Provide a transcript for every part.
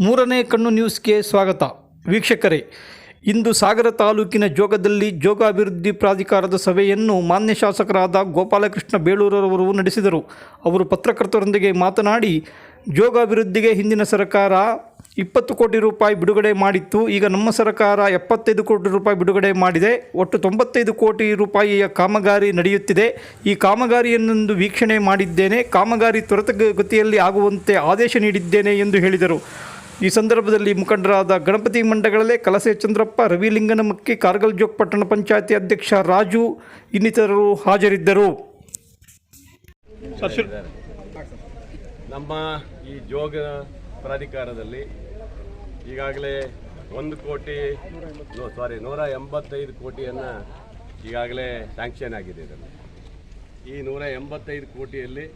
ಮೂರನೇ ಕಣ್ಣು ನ್ಯೂಸ್ಗೆ ಸ್ವಾಗತ. ವೀಕ್ಷಕರೇ, ಇಂದು ಸಾಗರ ತಾಲೂಕಿನ ಜೋಗದಲ್ಲಿ ಜೋಗ ಅಭಿವೃದ್ಧಿ ಪ್ರಾಧಿಕಾರದ ಸಭೆಯನ್ನು ಮಾನ್ಯ ಶಾಸಕರಾದ ಗೋಪಾಲಕೃಷ್ಣ ಬೇಳೂರವರು ನಡೆಸಿದರು. ಅವರು ಪತ್ರಕರ್ತರೊಂದಿಗೆ ಮಾತನಾಡಿ ಜೋಗ ಅಭಿವೃದ್ಧಿಗೆ ಹಿಂದಿನ ಸರ್ಕಾರ ಇಪ್ಪತ್ತು ಕೋಟಿ ರೂಪಾಯಿ ಬಿಡುಗಡೆ ಮಾಡಿತ್ತು. ಈಗ ನಮ್ಮ ಸರ್ಕಾರ ಎಪ್ಪತ್ತೈದು ಕೋಟಿ ರೂಪಾಯಿ ಬಿಡುಗಡೆ ಮಾಡಿದೆ. ಒಟ್ಟು ತೊಂಬತ್ತೈದು ಕೋಟಿ ರೂಪಾಯಿಯ ಕಾಮಗಾರಿ ನಡೆಯುತ್ತಿದೆ. ಈ ಕಾಮಗಾರಿಯನ್ನೊಂದು ವೀಕ್ಷಣೆ ಮಾಡಿದ್ದೇನೆ. ಕಾಮಗಾರಿ ತ್ವರಿತಗತಿಯಲ್ಲಿ ಆಗುವಂತೆ ಆದೇಶ ನೀಡಿದ್ದೇನೆ ಎಂದು ಹೇಳಿದರು. ಈ ಸಂದರ್ಭದಲ್ಲಿ ಮುಖಂಡರಾದ ಗಣಪತಿ ಮಂಡಗಳಲ್ಲೇ ಕಲಸೆ ಚಂದ್ರಪ್ಪ ರವಿಲಿಂಗನಮಕ್ಕಿ ಕಾರ್ಗಲ್ ಜೋಗ್ ಪಟ್ಟಣ ಪಂಚಾಯತಿ ಅಧ್ಯಕ್ಷ ರಾಜು ಇನ್ನಿತರರು ಹಾಜರಿದ್ದರು. ನಮ್ಮ ಈ ಜೋಗ ಪ್ರಾಧಿಕಾರದಲ್ಲಿ ಈಗಾಗಲೇ ಒಂದು ಕೋಟಿ ಸಾರಿ ನೂರ ಎಂಬತ್ತೈದು ಕೋಟಿಯನ್ನು ಈಗಾಗಲೇ ಸ್ಯಾಂಕ್ಷನ್ ಆಗಿದೆ ಇದರಲ್ಲಿ. ಈ ನೂರ ಎಂಬತ್ತೈದು ಕೋಟಿಯಲ್ಲಿ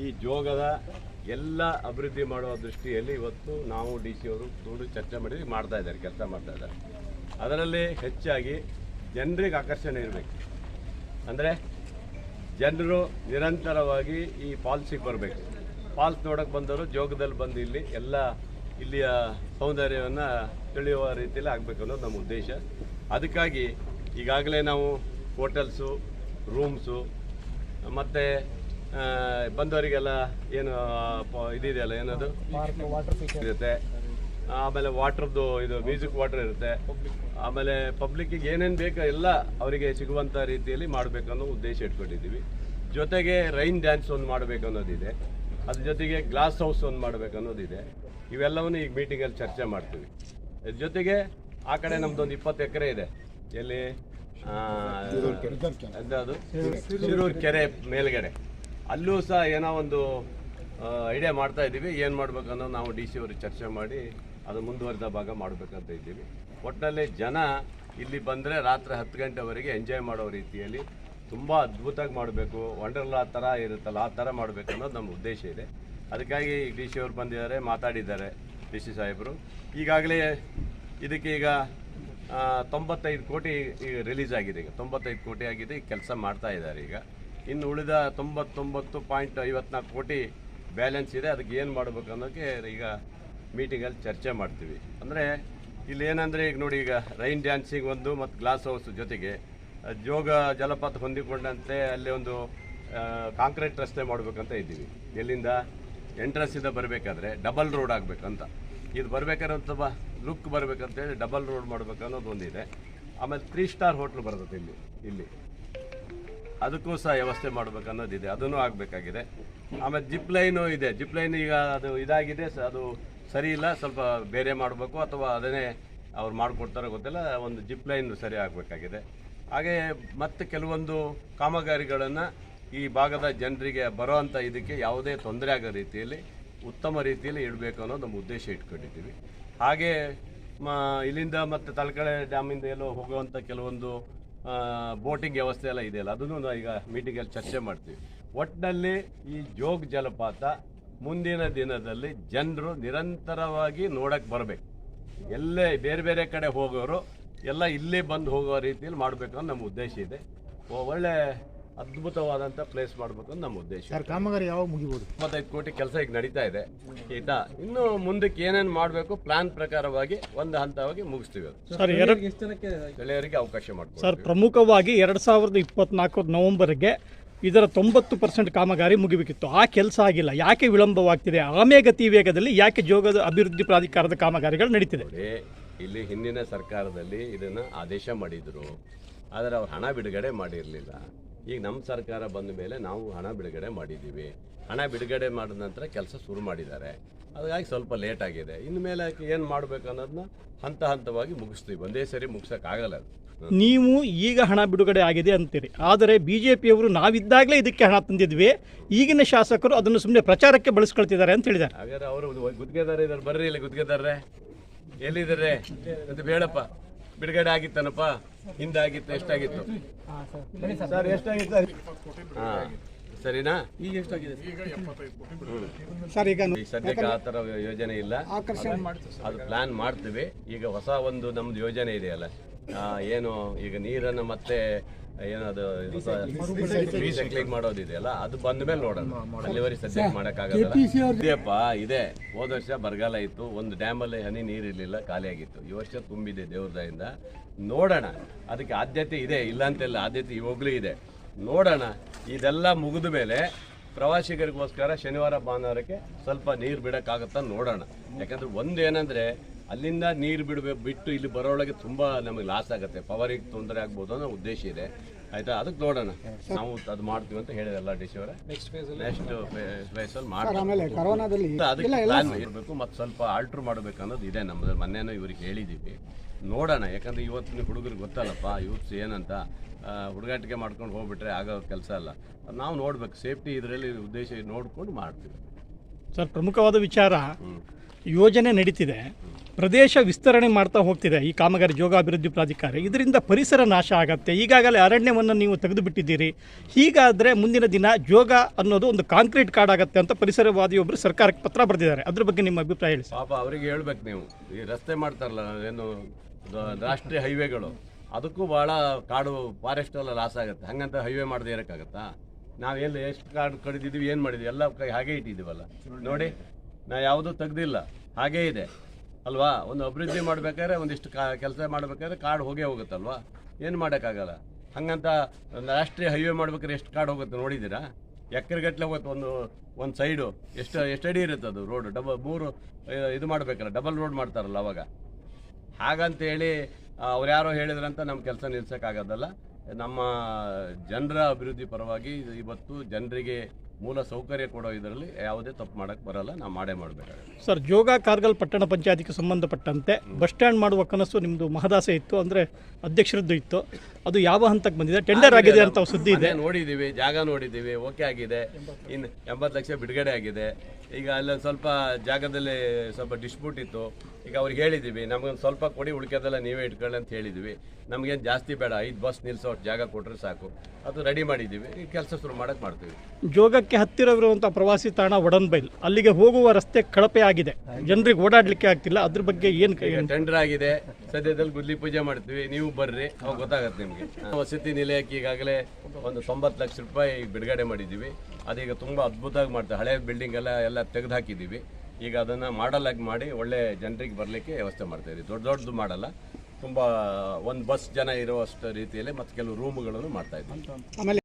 ಈ ಜೋಗದ ಎಲ್ಲ ಅಭಿವೃದ್ಧಿ ಮಾಡುವ ದೃಷ್ಟಿಯಲ್ಲಿ ಇವತ್ತು ನಾವು ಡಿ ಸಿ ಅವರು ದೂಡು ಚರ್ಚೆ ಮಾಡಿ ಮಾಡ್ತಾ ಇದ್ದಾರೆ, ಕೆಲಸ ಮಾಡ್ತಾ ಇದ್ದಾರೆ. ಅದರಲ್ಲಿ ಹೆಚ್ಚಾಗಿ ಜನರಿಗೆ ಆಕರ್ಷಣೆ ಇರಬೇಕು. ಅಂದರೆ ಜನರು ನಿರಂತರವಾಗಿ ಈ ಫಾಲ್ಸಿಗೆ ಬರಬೇಕು. ಫಾಲ್ಸ್ ನೋಡೋಕ್ಕೆ ಬಂದವರು ಜೋಗದಲ್ಲಿ ಬಂದು ಇಲ್ಲಿ ಎಲ್ಲ ಇಲ್ಲಿಯ ಸೌಂದರ್ಯವನ್ನು ತಿಳಿಯುವ ರೀತಿಯಲ್ಲಿ ಆಗಬೇಕು ಅನ್ನೋದು ನಮ್ಮ ಉದ್ದೇಶ. ಅದಕ್ಕಾಗಿ ಈಗಾಗಲೇ ನಾವು ಹೋಟೆಲ್ಸು, ರೂಮ್ಸು, ಮತ್ತು ಬಂದವರಿಗೆಲ್ಲ ಏನು ಇದಿದೆಯಲ್ಲ ಏನದು? ಇರುತ್ತೆ. ಆಮೇಲೆ ವಾಟರ್ದು ಇದು ಮ್ಯೂಸಿಕ್ ವಾಟರ್ ಇರುತ್ತೆ. ಆಮೇಲೆ ಪಬ್ಲಿಕ್ಕಿಗೆ ಏನೇನು ಬೇಕೋ ಎಲ್ಲ ಅವರಿಗೆ ಸಿಗುವಂಥ ರೀತಿಯಲ್ಲಿ ಮಾಡಬೇಕನ್ನೋ ಉದ್ದೇಶ ಇಟ್ಕೊಂಡಿದ್ದೀವಿ. ಜೊತೆಗೆ ರೈನ್ ಡ್ಯಾನ್ಸ್ ಒಂದು ಮಾಡಬೇಕು ಅನ್ನೋದಿದೆ. ಅದ್ರ ಜೊತೆಗೆ ಗ್ಲಾಸ್ ಹೌಸ್ ಒಂದು ಮಾಡಬೇಕು ಅನ್ನೋದಿದೆ. ಇವೆಲ್ಲವನ್ನು ಈಗ ಮೀಟಿಂಗಲ್ಲಿ ಚರ್ಚೆ ಮಾಡ್ತೀವಿ. ಇದ್ರ ಜೊತೆಗೆ ಆ ಕಡೆ ನಮ್ದೊಂದು ಇಪ್ಪತ್ತು ಎಕರೆ ಇದೆ. ಎಲ್ಲಿ? ಅದು ಶಿರೂರು ಕೆರೆ ಮೇಲ್ಗಡೆ. ಅಲ್ಲೂ ಸಹ ಏನೋ ಒಂದು ಐಡಿಯಾ ಮಾಡ್ತಾ ಇದ್ದೀವಿ. ಏನು ಮಾಡಬೇಕನ್ನೋ ನಾವು ಡಿ ಸಿ ಅವ್ರಿಗೆ ಚರ್ಚೆ ಮಾಡಿ ಅದು ಮುಂದುವರಿದ ಭಾಗ ಮಾಡಬೇಕಂತ ಇದ್ದೀವಿ. ಒಟ್ಟಿನಲ್ಲಿ ಜನ ಇಲ್ಲಿ ಬಂದರೆ ರಾತ್ರಿ ಹತ್ತು ಗಂಟೆವರೆಗೆ ಎಂಜಾಯ್ ಮಾಡೋ ರೀತಿಯಲ್ಲಿ ತುಂಬ ಅದ್ಭುತವಾಗಿ ಮಾಡಬೇಕು. ವಂಡರ್ಲಾ ಥರ ಇರುತ್ತಲ್ಲ, ಆ ಥರ ಮಾಡಬೇಕು ಅನ್ನೋದು ನಮ್ಮ ಉದ್ದೇಶ ಇದೆ. ಅದಕ್ಕಾಗಿ ಡಿ ಸಿ ಅವರು ಬಂದಿದ್ದಾರೆ, ಮಾತಾಡಿದ್ದಾರೆ ಡಿ ಸಿ ಸಾಹೇಬರು. ಈಗಾಗಲೇ ಇದಕ್ಕೆ ಈಗ ತೊಂಬತ್ತೈದು ಕೋಟಿ ಈಗ ರಿಲೀಸ್ ಆಗಿದೆ. ಈಗ ತೊಂಬತ್ತೈದು ಕೋಟಿ ಆಗಿದೆ, ಈಗ ಕೆಲಸ ಮಾಡ್ತಾ ಇದ್ದಾರೆ ಈಗ. ಇನ್ನು ಉಳಿದ ತೊಂಬತ್ತೊಂಬತ್ತು ಪಾಯಿಂಟ್ ಐವತ್ನಾಲ್ಕು ಕೋಟಿ ಬ್ಯಾಲೆನ್ಸ್ ಇದೆ. ಅದಕ್ಕೆ ಏನು ಮಾಡಬೇಕು ಅನ್ನೋಕ್ಕೆ ಈಗ ಮೀಟಿಂಗಲ್ಲಿ ಚರ್ಚೆ ಮಾಡ್ತೀವಿ. ಅಂದರೆ ಇಲ್ಲಿ ಏನಂದರೆ ಈಗ ನೋಡಿ, ಈಗ ರೈನ್ ಡ್ಯಾನ್ಸಿಂಗ್ ಒಂದು ಮತ್ತು ಗ್ಲಾಸ್ ಹೌಸ್ ಜೊತೆಗೆ ಜೋಗ ಜಲಪಾತ ಹೊಂದಿಕೊಂಡಂತೆ ಅಲ್ಲಿ ಒಂದು ಕಾಂಕ್ರೀಟ್ ರಸ್ತೆ ಮಾಡಬೇಕಂತ ಇದ್ದೀವಿ. ಎಲ್ಲಿಂದ? ಎಂಟ್ರೆನ್ಸಿಂದ ಬರಬೇಕಾದ್ರೆ ಡಬಲ್ ರೋಡ್ ಆಗಬೇಕಂತ. ಇದು ಬರಬೇಕಾದ್ರೆ ಒಂದು ಸ್ವಲ್ಪ ಲುಕ್ ಬರಬೇಕಂತೇಳಿ ಡಬಲ್ ರೋಡ್ ಮಾಡ್ಬೇಕು ಅನ್ನೋದು ಒಂದಿದೆ. ಆಮೇಲೆ ತ್ರೀ ಸ್ಟಾರ್ ಹೋಟ್ಲು ಬರ್ತದೆ ಇಲ್ಲಿ ಇಲ್ಲಿ. ಅದಕ್ಕೂ ಸಹ ವ್ಯವಸ್ಥೆ ಮಾಡಬೇಕನ್ನೋದಿದೆ. ಅದನ್ನು ಆಗಬೇಕಾಗಿದೆ. ಆಮೇಲೆ ಜಿಪ್ ಲೈನು ಇದೆ. ಜಿಪ್ ಲೈನ್ ಈಗ ಅದು ಇದಾಗಿದೆ. ಅದು ಸರಿ ಇಲ್ಲ. ಸ್ವಲ್ಪ ಬೇರೆ ಮಾಡಬೇಕು ಅಥವಾ ಅದನ್ನೇ ಅವ್ರು ಮಾಡಿಕೊಡ್ತಾರೋ ಗೊತ್ತಿಲ್ಲ. ಒಂದು ಜಿಪ್ ಲೈನ್ ಸರಿ ಆಗಬೇಕಾಗಿದೆ. ಹಾಗೆ ಮತ್ತು ಕೆಲವೊಂದು ಕಾಮಗಾರಿಗಳನ್ನು ಈ ಭಾಗದ ಜನರಿಗೆ ಬರೋ ಇದಕ್ಕೆ ಯಾವುದೇ ತೊಂದರೆ ಆಗೋ ರೀತಿಯಲ್ಲಿ ಉತ್ತಮ ರೀತಿಯಲ್ಲಿ ಇಡಬೇಕು ಅನ್ನೋದು ನಮ್ಮ ಉದ್ದೇಶ ಇಟ್ಕೊಂಡಿದ್ದೀವಿ. ಹಾಗೆ ಮ, ಇಲ್ಲಿಂದ ಮತ್ತು ತಲಕಳೆ ಡ್ಯಾಮಿಂದ ಎಲ್ಲೋ ಹೋಗುವಂಥ ಕೆಲವೊಂದು ಬೋಟಿಂಗ್ ವ್ಯವಸ್ಥೆ ಎಲ್ಲ ಇದೆಯಲ್ಲ, ಅದನ್ನು ನಾವು ಈಗ ಮೀಟಿಂಗಲ್ಲಿ ಚರ್ಚೆ ಮಾಡ್ತೀವಿ. ಒಟ್ಟಿನಲ್ಲಿ ಈ ಜೋಗ ಜಲಪಾತ ಮುಂದಿನ ದಿನದಲ್ಲಿ ಜನರು ನಿರಂತರವಾಗಿ ನೋಡಕ್ಕೆ ಬರಬೇಕು. ಎಲ್ಲೇ ಬೇರೆ ಬೇರೆ ಕಡೆ ಹೋಗೋರು ಎಲ್ಲ ಇಲ್ಲೇ ಬಂದು ಹೋಗೋ ರೀತಿಯಲ್ಲಿ ಮಾಡಬೇಕು ಅನ್ನೋ ನಮ್ಮ ಉದ್ದೇಶ ಇದೆ. ಒಳ್ಳೆ ಅದ್ಭುತವಾದಂಥ ಪ್ಲೇಸ್ ಮಾಡಬೇಕು ಅಂತ ನಮ್ಮ ಉದ್ದೇಶ. ಸರ್ ಕಾಮಗಾರಿ ಯಾವಾಗ ಮುಗಿಬೋದು? ಇಪ್ಪತ್ತೈದು ಕೋಟಿ ಕೆಲಸ ಈಗ ನಡೀತಾ ಇದೆ. ಆಯ್ತಾ? ಇನ್ನು ಮುಂದಕ್ಕೆ ಏನೇನು ಮಾಡಬೇಕು ಪ್ಲಾನ್ ಪ್ರಕಾರವಾಗಿ ಒಂದು ಹಂತವಾಗಿ ಮುಗಿಸ್ತೀವಿ ಅದು. ಸರ್ ಎರಡು ಸ್ಥಳೀಯರಿಗೆ ಅವಕಾಶ ಸರ್ ಪ್ರಮುಖವಾಗಿ ಎರಡು ಸಾವಿರದ ಇಪ್ಪತ್ನಾಲ್ಕು ನವೆಂಬರ್ಗೆ ಇದರ ತೊಂಬತ್ತು ಪರ್ಸೆಂಟ್ ಕಾಮಗಾರಿ ಮುಗಿಬೇಕಿತ್ತು. ಆ ಕೆಲಸ ಆಗಿಲ್ಲ. ಯಾಕೆ ವಿಳಂಬವಾಗ್ತಿದೆ? ಆಮೇಗತಿ ವೇಗದಲ್ಲಿ ಯಾಕೆ ಜೋಗದ ಅಭಿವೃದ್ಧಿ ಪ್ರಾಧಿಕಾರದ ಕಾಮಗಾರಿಗಳು ನಡೀತಿದೆ? ನೋಡಿ ಇಲ್ಲಿ ಹಿಂದಿನ ಸರ್ಕಾರದಲ್ಲಿ ಇದನ್ನು ಆದೇಶ ಮಾಡಿದರು. ಆದರೆ ಅವ್ರು ಹಣ ಬಿಡುಗಡೆ ಮಾಡಿರಲಿಲ್ಲ. ಈಗ ನಮ್ಮ ಸರ್ಕಾರ ಬಂದ ಮೇಲೆ ನಾವು ಹಣ ಬಿಡುಗಡೆ ಮಾಡಿದ್ದೀವಿ. ಹಣ ಬಿಡುಗಡೆ ಮಾಡಿದ ನಂತರ ಕೆಲಸ ಶುರು ಮಾಡಿದ್ದಾರೆ. ಹಾಗಾಗಿ ಸ್ವಲ್ಪ ಲೇಟ್ ಆಗಿದೆ. ಇನ್ನು ಮೇಲೆ ಏನು ಮಾಡಬೇಕು ಅನ್ನೋದನ್ನ ಹಂತ ಹಂತವಾಗಿ ಮುಗಿಸ್ತೀವಿ. ಒಂದೇ ಸರಿ ಮುಗಿಸೋಕ್ಕಾಗಲ್ಲ ಅದು. ನೀವು ಈಗ ಹಣ ಬಿಡುಗಡೆ ಆಗಿದೆ ಅಂತೀರಿ. ಆದರೆ ಬಿ ಜೆ ಪಿಯವರು ನಾವಿದ್ದಾಗಲೇ ಇದಕ್ಕೆ ಹಣ ತಂದಿದ್ವಿ. ಈಗಿನ ಶಾಸಕರು ಅದನ್ನು ಸುಮ್ಮನೆ ಪ್ರಚಾರಕ್ಕೆ ಬಳಸ್ಕೊಳ್ತಿದ್ದಾರೆ ಅಂತ ಹೇಳಿದ್ದಾರೆ. ಹಾಗಾದ್ರೆ ಅವರು ಗುತ್ತಿಗೆದಾರ ಇದ್ದಾರೆ. ಬರ್ರಿ ಇಲ್ಲಿ ಗುತ್ತಿಗೆದಾರ್ರೆ ಎಲ್ಲಿದ್ದಾರೆ? ಅಂತ ಬೇಡಪ್ಪ. ಬಿಡುಗಡೆ ಆಗಿತ್ತನಪ್ಪ ಹಿಂದಾಗಿತ್ತು ಎಷ್ಟಾಗಿತ್ತು? ಸರ್ ಎಷ್ಟಾಗಿತ್ತು? ಹಾ ಸರಿನಾ? ಈಗ ಎಷ್ಟಾಗಿದೆ ಸರ್? ಈಗ ಸದ್ಯಕ್ಕೆ ಆ ಥರ ಯೋಜನೆ ಇಲ್ಲ. ಅದು ಪ್ಲಾನ್ ಮಾಡ್ತೀವಿ. ಈಗ ಹೊಸ ಒಂದು ನಮ್ದು ಯೋಜನೆ ಇದೆಯಲ್ಲ. ಆ, ಏನು ಈಗ ನೀರನ್ನು ಮತ್ತೆ ಏನದು ರೀಸೈಕ್ಲಿಂಗ್ ಮಾಡೋದಿದೆಯಲ್ಲ ಅದು ಬಂದ ಮೇಲೆ ನೋಡೋಣ ಅಲ್ಲಿವರೆಗೆ ಸದ್ಯಕ್ಕೆ ಮಾಡೋಕ್ಕಾಗಲ್ಲ. ಇದೆಯಪ್ಪ ಇದೆ. ಹೋದ ವರ್ಷ ಬರಗಾಲ ಇತ್ತು ಒಂದು ಡ್ಯಾಮಲ್ಲಿ ಹನಿ ನೀರಿರಲಿಲ್ಲ ಖಾಲಿಯಾಗಿತ್ತು ಈ ವರ್ಷ ತುಂಬಿದೆ ದೇವ್ರದಾಯಿಂದ ನೋಡೋಣ. ಅದಕ್ಕೆ ಆದ್ಯತೆ ಇದೆ ಇಲ್ಲ ಅಂತೆಲ್ಲ ಆದ್ಯತೆ ಇವಾಗಲೂ ಇದೆ. ನೋಡೋಣ. ಇದೆಲ್ಲ ಮುಗಿದ ಮೇಲೆ ಪ್ರವಾಸಿಗರಿಗೋಸ್ಕರ ಶನಿವಾರ ಭಾನುವಾರಕ್ಕೆ ಸ್ವಲ್ಪ ನೀರು ಬಿಡೋಕ್ಕಾಗತ್ತ ನೋಡೋಣ. ಯಾಕಂದ್ರೆ ಒಂದು ಏನಂದ್ರೆ ಅಲ್ಲಿಂದ ನೀರು ಬಿಡಬೇಕು ಬಿಟ್ಟು ಇಲ್ಲಿ ಬರೋಳಗೆ ತುಂಬ ನಮಗೆ ಲಾಸ್ ಆಗುತ್ತೆ. ಪವರಿಗೆ ತೊಂದರೆ ಆಗ್ಬೋದು ಅನ್ನೋ ಉದ್ದೇಶ ಇದೆ. ಆಯ್ತಾ? ಅದಕ್ಕೆ ನೋಡೋಣ. ನಾವು ಅದು ಮಾಡ್ತೀವಿ ಅಂತ ಹೇಳಿದಲ್ಲ ಡಿ ಸಿ ಅವರ. ನೆಕ್ಸ್ಟ್ ಫೇಸ್ ಮಾಡ್ತೀವಿ. ಅದಕ್ಕೆ ಪ್ಲಾನ್ ಇರಬೇಕು ಮತ್ತೆ ಸ್ವಲ್ಪ ಆಲ್ಟ್ರ್ ಮಾಡಬೇಕು ಅನ್ನೋದು ಇದೆ ನಮ್ಮದು ಮೊನ್ನೆನೂ ಇವ್ರಿಗೆ ಹೇಳಿದ್ದೀವಿ. ನೋಡೋಣ. ಯಾಕಂದ್ರೆ ಇವತ್ತಿನ ಹುಡುಗರಿಗೆ ಗೊತ್ತಲ್ಲಪ್ಪ ಯೂತ್ಸ್ ಏನಂತ ಆ, ಹುಡುಗಾಟಿಕೆ ಮಾಡ್ಕೊಂಡು ಹೋಗ್ಬಿಟ್ರೆ ಆಗೋ ಕೆಲಸ ಅಲ್ಲ. ಅದ್ ನಾವು ನೋಡ್ಬೇಕು. ಸೇಫ್ಟಿ ಇದರಲ್ಲಿ ಉದ್ದೇಶ ನೋಡ್ಕೊಂಡು ಮಾಡ್ತೀವಿ. ಸರ್ ಪ್ರಮುಖವಾದ ವಿಚಾರ. ಯೋಜನೆ ನಡೀತಿದೆ. ಪ್ರದೇಶ ವಿಸ್ತರಣೆ ಮಾಡ್ತಾ ಹೋಗ್ತಿದೆ ಈ ಕಾಮಗಾರಿ ಜೋಗ ಅಭಿವೃದ್ಧಿ ಪ್ರಾಧಿಕಾರ. ಇದರಿಂದ ಪರಿಸರ ನಾಶ ಆಗುತ್ತೆ. ಈಗಾಗಲೇ ಅರಣ್ಯವನ್ನು ನೀವು ತೆಗೆದು ಬಿಟ್ಟಿದ್ದೀರಿ ಹೀಗಾದರೆ ಮುಂದಿನ ದಿನ ಜೋಗ ಅನ್ನೋದು ಒಂದು ಕಾಂಕ್ರೀಟ್ ಕಾರ್ಡ್ ಆಗುತ್ತೆ ಅಂತ ಪರಿಸರವಾದಿಯೊಬ್ಬರು ಸರ್ಕಾರಕ್ಕೆ ಪತ್ರ ಬರೆದಿದ್ದಾರೆ. ಅದ್ರ ಬಗ್ಗೆ ನಿಮ್ಮ ಅಭಿಪ್ರಾಯ ಹೇಳಿ ಪಾಪ ಅವರಿಗೆ ಹೇಳ್ಬೇಕು ನೀವು. ಈ ರಸ್ತೆ ಮಾಡ್ತಾರಲ್ಲ ಏನು ರಾಷ್ಟ್ರೀಯ ಹೈವೇಗಳು. ಅದಕ್ಕೂ ಭಾಳ ಕಾಡು ಫಾರೆಸ್ಟ್ ಎಲ್ಲ ಲಾಸ್ ಆಗುತ್ತೆ. ಹಂಗಂತ ಹೈವೇ ಮಾಡದೇ ಇರೋಕ್ಕಾಗತ್ತಾ? ನಾವೆಲ್ಲ ಎಷ್ಟು ಕಾಡು ಕಡಿದಿದ್ದೀವಿ, ಏನು ಮಾಡಿದ್ವಿ ಎಲ್ಲ ಕೈ ಹಾಗೆ ಇಟ್ಟಿದ್ದೀವಲ್ಲ. ನೋಡಿ ನಾ ಯಾವುದೂ ತೆಗ್ದಿಲ್ಲ. ಹಾಗೇ ಇದೆ. ಅಲ್ವಾ? ಒಂದು ಅಭಿವೃದ್ಧಿ ಮಾಡ್ಬೇಕಾದ್ರೆ ಒಂದಿಷ್ಟು ಕಾ ಕೆಲಸ ಮಾಡ್ಬೇಕಾದ್ರೆ ಕಾರ್ಡ್ ಹೋಗೇ ಹೋಗುತ್ತಲ್ವಾ? ಏನು ಮಾಡೋಕ್ಕಾಗಲ್ಲ? ಹಂಗಂತ ರಾಷ್ಟ್ರೀಯ ಹೈವೇ ಮಾಡ್ಬೇಕಾದ್ರೆ ಎಷ್ಟು ಕಾರ್ಡ್ ಹೋಗುತ್ತೆ ನೋಡಿದ್ದೀರಾ? ಎಕರೆಗಟ್ಟಲೆ ಹೋಗುತ್ತೆ ಒಂದು ಒಂದು ಸೈಡು ಎಷ್ಟು ಎಷ್ಟು ಅಡಿ ಇರುತ್ತೆ ಅದು ರೋಡ್ ಡಬಲ್ ಮೂರು ಇದು ಮಾಡಬೇಕಲ್ಲ ಡಬಲ್ ರೋಡ್ ಮಾಡ್ತಾರಲ್ಲ ಅವಾಗ. ಹಾಗಂತೇಳಿ ಅವ್ರು ಯಾರೋ ಹೇಳಿದ್ರಂತ ನಮ್ಮ ಕೆಲಸ ನಿಲ್ಸೋಕ್ಕಾಗೋದಲ್ಲ. ನಮ್ಮ ಜನರ ಅಭಿವೃದ್ಧಿ ಪರವಾಗಿ ಇವತ್ತು ಜನರಿಗೆ ಮೂಲ ಸೌಕರ್ಯ ಕೊಡೋ ಇದರಲ್ಲಿ ಯಾವುದೇ ತಪ್ಪು ಮಾಡೋಕ್ಕೆ ಬರಲ್ಲ ನಾವು ಮಾಡೇ ಮಾಡಬೇಕಾಗುತ್ತೆ. ಸರ್ ಜೋಗ ಕಾರ್ಗಲ್ ಪಟ್ಟಣ ಪಂಚಾಯತಿಗೆ ಸಂಬಂಧಪಟ್ಟಂತೆ ಬಸ್ ಸ್ಟ್ಯಾಂಡ್ ಮಾಡುವ ಕನಸು ನಿಮ್ಮದು ಮಹದಾಸೆ ಇತ್ತು ಅಂದರೆ ಅಧ್ಯಕ್ಷರದ್ದು ಇತ್ತು. ಅದು ಯಾವ ಹಂತಕ್ಕೆ ಬಂದಿದೆ? ಟೆಂಡರ್ ಆಗಿದೆ ಅಂತ ಸುದ್ದಿ ಇದೆ. ನೋಡಿದ್ದೀವಿ ಜಾಗ ನೋಡಿದ್ದೀವಿ ಓಕೆ ಆಗಿದೆ. ಇನ್ನು ಎಂಬತ್ತು ಲಕ್ಷ ಬಿಡುಗಡೆ ಆಗಿದೆ. ಈಗ ಅಲ್ಲೊಂದು ಸ್ವಲ್ಪ ಜಾಗದಲ್ಲಿ ಸ್ವಲ್ಪ ಡಿಸ್ಪ್ಯೂಟ್ ಇತ್ತು. ಈಗ ಅವ್ರಿಗೆ ಹೇಳಿದ್ದೀವಿ ನಮಗೊಂದು ಸ್ವಲ್ಪ ಕೊಡಿ ಉಳಿಕೆದೆಲ್ಲ ನೀವೇ ಇಟ್ಕೊಳ್ಳಿ ಅಂತ ಹೇಳಿದ್ದೀವಿ ನಮಗೇನು ಜಾಸ್ತಿ ಬೇಡ ಐದು ಬಸ್ ನಿಲ್ಸೋ ಅಷ್ಟು ಜಾಗ ಕೊಟ್ಟರೆ ಸಾಕು. ಅದು ರೆಡಿ ಮಾಡಿದ್ದೀವಿ ಈ ಕೆಲಸ ಶುರು ಮಾಡೋಕ್ಕೆ ಮಾಡ್ತೀವಿ. ಜೋಗಕ್ಕೆ ಹತ್ತಿರವಿರುವಂಥ ಪ್ರವಾಸಿ ತಾಣ ಒಡನ್ಬೈಲ್. ಅಲ್ಲಿಗೆ ಹೋಗುವ ರಸ್ತೆ ಕಳಪೆ ಆಗಿದೆ. ಜನರಿಗೆ ಓಡಾಡಲಿಕ್ಕೆ ಆಗ್ತಿಲ್ಲ. ಅದ್ರ ಬಗ್ಗೆ ಏನು ಟೆಂಡರ್ ಆಗಿದೆ. ಸದ್ಯದಲ್ಲಿ ಗುದ್ಲಿ ಪೂಜೆ ಮಾಡ್ತೀವಿ. ನೀವು ಬರ್ರಿ ಅವಾಗ ಗೊತ್ತಾಗುತ್ತೆ ನಿಮಗೆ. ವಸತಿ ನಿಲಯಕ್ಕೆ ಈಗಾಗಲೇ ಒಂದು ತೊಂಬತ್ತು ಲಕ್ಷ ರೂಪಾಯಿ ಬಿಡುಗಡೆ ಮಾಡಿದ್ದೀವಿ. ಅದೀಗ ತುಂಬ ಅದ್ಭುತವಾಗಿ ಮಾಡ್ತಾರೆ ಹಳೆ ಬಿಲ್ಡಿಂಗ್ ಎಲ್ಲ ಎಲ್ಲ ತೆಗೆದು ಹಾಕಿದ್ದೀವಿ. ಈಗ ಅದನ್ನು ಮಾಡಲ್ ಆಗಿ ಮಾಡಿ ಒಳ್ಳೆ ಜನರಿಗೆ ಬರಲಿಕ್ಕೆ ವ್ಯವಸ್ಥೆ ಮಾಡ್ತಾಯಿದ್ದೀವಿ ದೊಡ್ಡ ದೊಡ್ಡದು ಮಾಡಲ್ಲ. ತುಂಬ, ಒಂದು ಬಸ್ ಜನ ಇರುವಷ್ಟು ರೀತಿಯಲ್ಲಿ ಮತ್ತು ಕೆಲವು ರೂಮ್ಗಳನ್ನು ಮಾಡ್ತಾ ಇದ್ದೀವಿ.